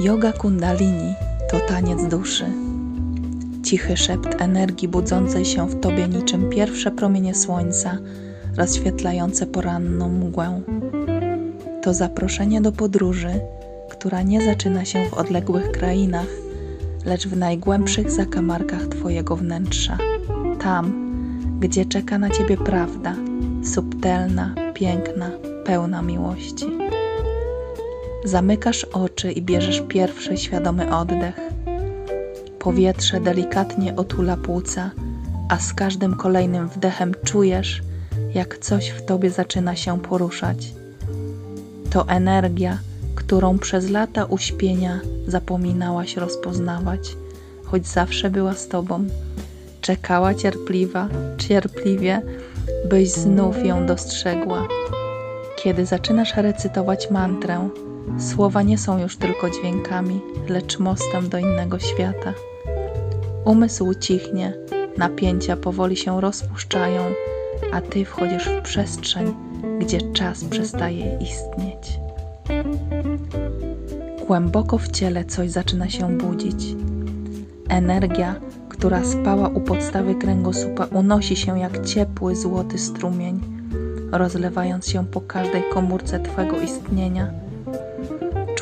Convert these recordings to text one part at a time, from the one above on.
Yoga Kundalini to taniec duszy. Cichy szept energii budzącej się w tobie niczym pierwsze promienie słońca rozświetlające poranną mgłę. To zaproszenie do podróży, która nie zaczyna się w odległych krainach, lecz w najgłębszych zakamarkach Twojego wnętrza. Tam, gdzie czeka na Ciebie prawda, subtelna, piękna, pełna miłości. Zamykasz oczy i bierzesz pierwszy świadomy oddech. Powietrze delikatnie otula płuca, a z każdym kolejnym wdechem czujesz, jak coś w tobie zaczyna się poruszać. To energia, którą przez lata uśpienia zapominałaś rozpoznawać, choć zawsze była z tobą. Czekała cierpliwa, cierpliwie, byś znów ją dostrzegła. Kiedy zaczynasz recytować mantrę, słowa nie są już tylko dźwiękami, lecz mostem do innego świata. Umysł cichnie, napięcia powoli się rozpuszczają, a ty wchodzisz w przestrzeń, gdzie czas przestaje istnieć. Głęboko w ciele coś zaczyna się budzić. Energia, która spała u podstawy kręgosłupa, unosi się jak ciepły, złoty strumień, rozlewając się po każdej komórce Twego istnienia.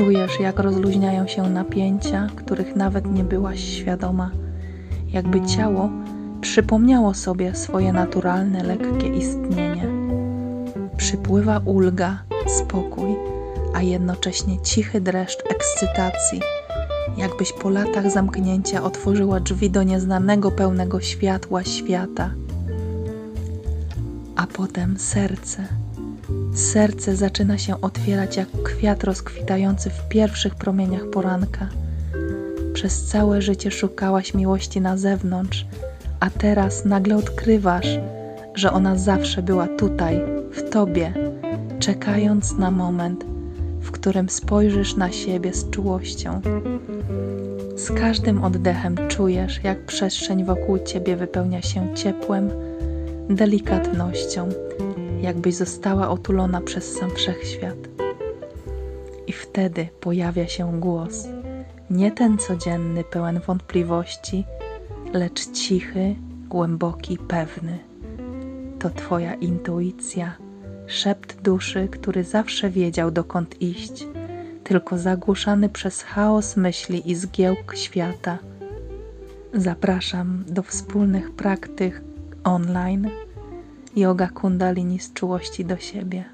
Czujesz, jak rozluźniają się napięcia, których nawet nie byłaś świadoma, jakby ciało przypomniało sobie swoje naturalne, lekkie istnienie. Przypływa ulga, spokój, a jednocześnie cichy dreszcz ekscytacji, jakbyś po latach zamknięcia otworzyła drzwi do nieznanego, pełnego światła świata. A potem serce. Serce zaczyna się otwierać jak kwiat rozkwitający w pierwszych promieniach poranka. Przez całe życie szukałaś miłości na zewnątrz, a teraz nagle odkrywasz, że ona zawsze była tutaj, w tobie, czekając na moment, w którym spojrzysz na siebie z czułością. Z każdym oddechem czujesz, jak przestrzeń wokół ciebie wypełnia się ciepłem, delikatnością, jakbyś została otulona przez sam wszechświat. I wtedy pojawia się głos, nie ten codzienny, pełen wątpliwości, lecz cichy, głęboki, pewny. To Twoja intuicja, szept duszy, który zawsze wiedział, dokąd iść, tylko zagłuszany przez chaos myśli i zgiełk świata. Zapraszam do wspólnych praktyk online yoga kundalini z czułości do siebie.